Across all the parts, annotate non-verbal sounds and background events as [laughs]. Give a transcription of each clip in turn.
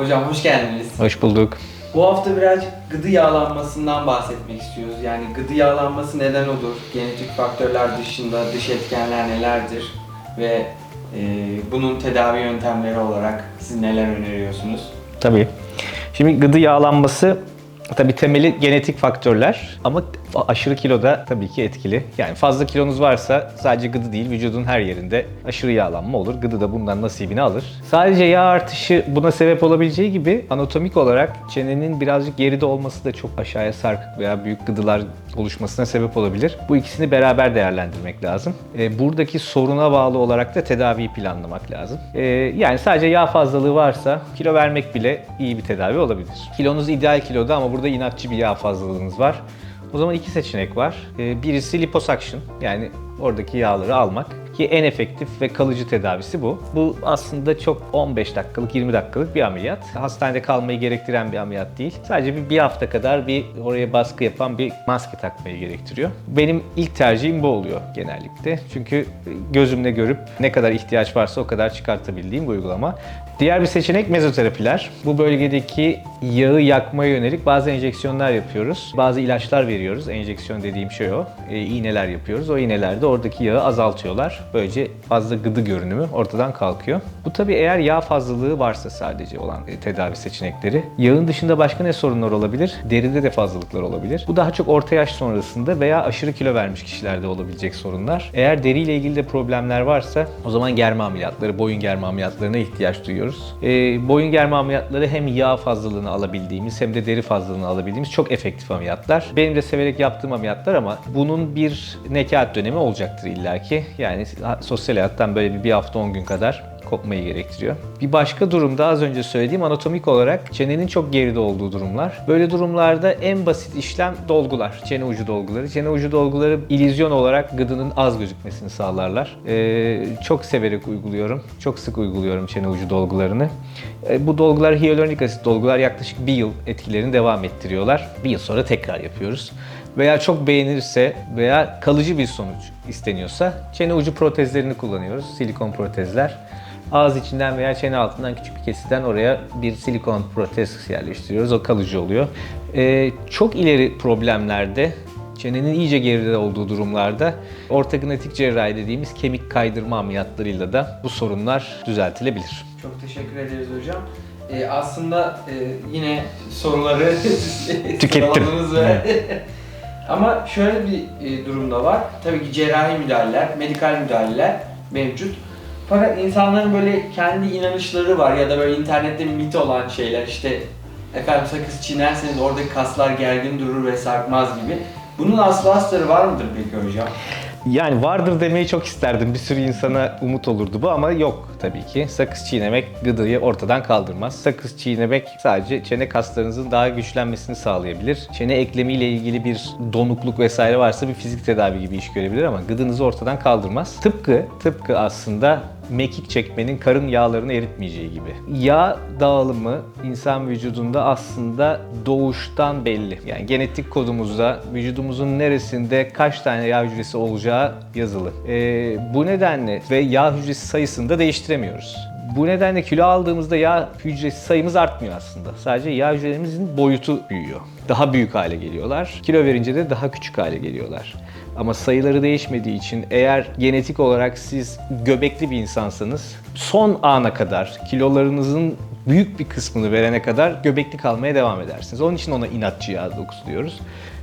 Hocam hoş geldiniz. Hoş bulduk. Bu hafta birazcık gıdı yağlanmasından bahsetmek istiyoruz. Yani gıdı yağlanması neden olur? Genetik faktörler dışında dış etkenler nelerdir? Ve e, bunun tedavi yöntemleri olarak siz neler öneriyorsunuz? Tabii. Şimdi gıdı yağlanması tabii temeli genetik faktörler ama aşırı kilo da tabii ki etkili. Yani fazla kilonuz varsa sadece gıdı değil vücudun her yerinde aşırı yağlanma olur. Gıdı da bundan nasibini alır. Sadece yağ artışı buna sebep olabileceği gibi anatomik olarak çenenin birazcık geride olması da çok aşağıya sarkık veya büyük gıdılar oluşmasına sebep olabilir. Bu ikisini beraber değerlendirmek lazım. E, buradaki soruna bağlı olarak da tedaviyi planlamak lazım. E, yani sadece yağ fazlalığı varsa kilo vermek bile iyi bir tedavi olabilir. Kilonuz ideal kiloda ama burada inatçı bir yağ fazlalığınız var. O zaman iki seçenek var. E, birisi liposuction yani oradaki yağları almak ki en efektif ve kalıcı tedavisi bu. Bu aslında çok 15 dakikalık 20 dakikalık bir ameliyat. Hastanede kalmayı gerektiren bir ameliyat değil. Sadece bir, bir hafta kadar bir oraya baskı yapan bir maske takmayı gerektiriyor. Benim ilk tercihim bu oluyor genellikle. Çünkü gözümle görüp ne kadar ihtiyaç varsa o kadar çıkartabildiğim bir uygulama. Diğer bir seçenek mezoterapiler. Bu bölgedeki yağı yakmaya yönelik bazı enjeksiyonlar yapıyoruz. Bazı ilaçlar veriyoruz. Enjeksiyon dediğim şey o. E, iğneler yapıyoruz. O iğneler de oradaki yağı azaltıyorlar. Böylece fazla gıdı görünümü ortadan kalkıyor. Bu tabii eğer yağ fazlalığı varsa sadece olan e, tedavi seçenekleri. Yağın dışında başka ne sorunlar olabilir? Deride de fazlalıklar olabilir. Bu daha çok orta yaş sonrasında veya aşırı kilo vermiş kişilerde olabilecek sorunlar. Eğer deriyle ilgili de problemler varsa o zaman germe ameliyatları, boyun germe ameliyatlarına ihtiyaç duyuyoruz. E, boyun germe ameliyatları hem yağ fazlalığını alabildiğimiz hem de deri fazlalığını alabildiğimiz çok efektif ameliyatlar. Benim de severek yaptığım ameliyatlar ama bunun bir nekat dönemi olacaktır illaki. Yani sosyal hayattan böyle bir, bir hafta 10 gün kadar kopmayı gerektiriyor. Bir başka durumda az önce söylediğim anatomik olarak çenenin çok geride olduğu durumlar. Böyle durumlarda en basit işlem dolgular, çene ucu dolguları. Çene ucu dolguları ilizyon olarak gıdının az gözükmesini sağlarlar. Ee, çok severek uyguluyorum, çok sık uyguluyorum çene ucu dolgularını. Ee, bu dolgular hyaluronik asit dolgular yaklaşık bir yıl etkilerini devam ettiriyorlar. Bir yıl sonra tekrar yapıyoruz veya çok beğenirse veya kalıcı bir sonuç isteniyorsa çene ucu protezlerini kullanıyoruz. Silikon protezler. Ağız içinden veya çene altından küçük bir kesiden oraya bir silikon protez yerleştiriyoruz. O kalıcı oluyor. Ee, çok ileri problemlerde çenenin iyice geride olduğu durumlarda ortognatik cerrahi dediğimiz kemik kaydırma ameliyatlarıyla da bu sorunlar düzeltilebilir. Çok teşekkür ederiz hocam. Ee, aslında e, yine soruları [laughs] Tükettim. ve [laughs] Ama şöyle bir e, durum da var. Tabii ki cerrahi müdahaleler, medikal müdahaleler mevcut. Fakat insanların böyle kendi inanışları var ya da böyle internette mit olan şeyler işte efendim sakız çiğnerseniz oradaki kaslar gergin durur ve sarkmaz gibi. Bunun aslı astarı var mıdır peki hocam? Yani vardır demeyi çok isterdim. Bir sürü insana umut olurdu bu ama yok tabii ki. Sakız çiğnemek gıdayı ortadan kaldırmaz. Sakız çiğnemek sadece çene kaslarınızın daha güçlenmesini sağlayabilir. Çene eklemiyle ilgili bir donukluk vesaire varsa bir fizik tedavi gibi iş görebilir ama gıdınızı ortadan kaldırmaz. Tıpkı tıpkı aslında mekik çekmenin karın yağlarını eritmeyeceği gibi. Yağ dağılımı insan vücudunda aslında doğuştan belli. Yani genetik kodumuzda vücudumuzun neresinde kaç tane yağ hücresi olacağı yazılı. Ee, bu nedenle ve yağ hücresi sayısını da değiştiremiyoruz. Bu nedenle kilo aldığımızda yağ hücresi sayımız artmıyor aslında. Sadece yağ hücrelerimizin boyutu büyüyor. Daha büyük hale geliyorlar. Kilo verince de daha küçük hale geliyorlar. Ama sayıları değişmediği için eğer genetik olarak siz göbekli bir insansanız son ana kadar kilolarınızın büyük bir kısmını verene kadar göbekli kalmaya devam edersiniz. Onun için ona inatçı yağ dokusu diyoruz.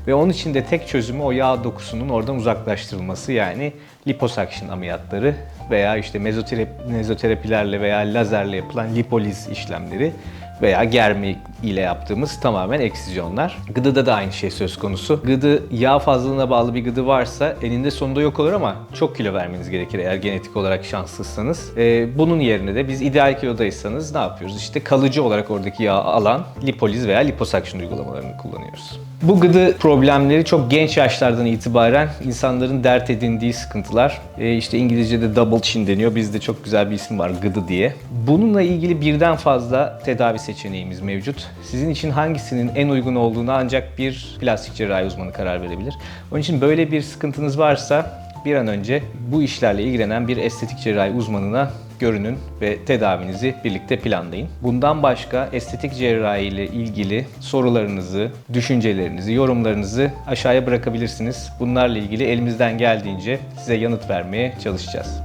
Ve onun için de tek çözümü o yağ dokusunun oradan uzaklaştırılması yani liposuction ameliyatları veya işte mezoterapi, mezoterapilerle veya lazerle yapılan lipoliz işlemleri veya germe ile yaptığımız tamamen eksizyonlar. Gıdıda da aynı şey söz konusu. Gıdı yağ fazlalığına bağlı bir gıdı varsa eninde sonunda yok olur ama çok kilo vermeniz gerekir eğer genetik olarak şanslıysanız. Ee, bunun yerine de biz ideal kilodaysanız ne yapıyoruz? İşte kalıcı olarak oradaki yağı alan lipoliz veya liposuction uygulamalarını kullanıyoruz. Bu gıdı problemleri çok genç yaşlardan itibaren insanların dert edindiği sıkıntılar. Ee, işte İngilizce'de double chin deniyor. Bizde çok güzel bir isim var gıdı diye. Bununla ilgili birden fazla tedavi seçeneğimiz mevcut. Sizin için hangisinin en uygun olduğunu ancak bir plastik cerrahi uzmanı karar verebilir. Onun için böyle bir sıkıntınız varsa bir an önce bu işlerle ilgilenen bir estetik cerrahi uzmanına görünün ve tedavinizi birlikte planlayın. Bundan başka estetik cerrahi ile ilgili sorularınızı, düşüncelerinizi, yorumlarınızı aşağıya bırakabilirsiniz. Bunlarla ilgili elimizden geldiğince size yanıt vermeye çalışacağız.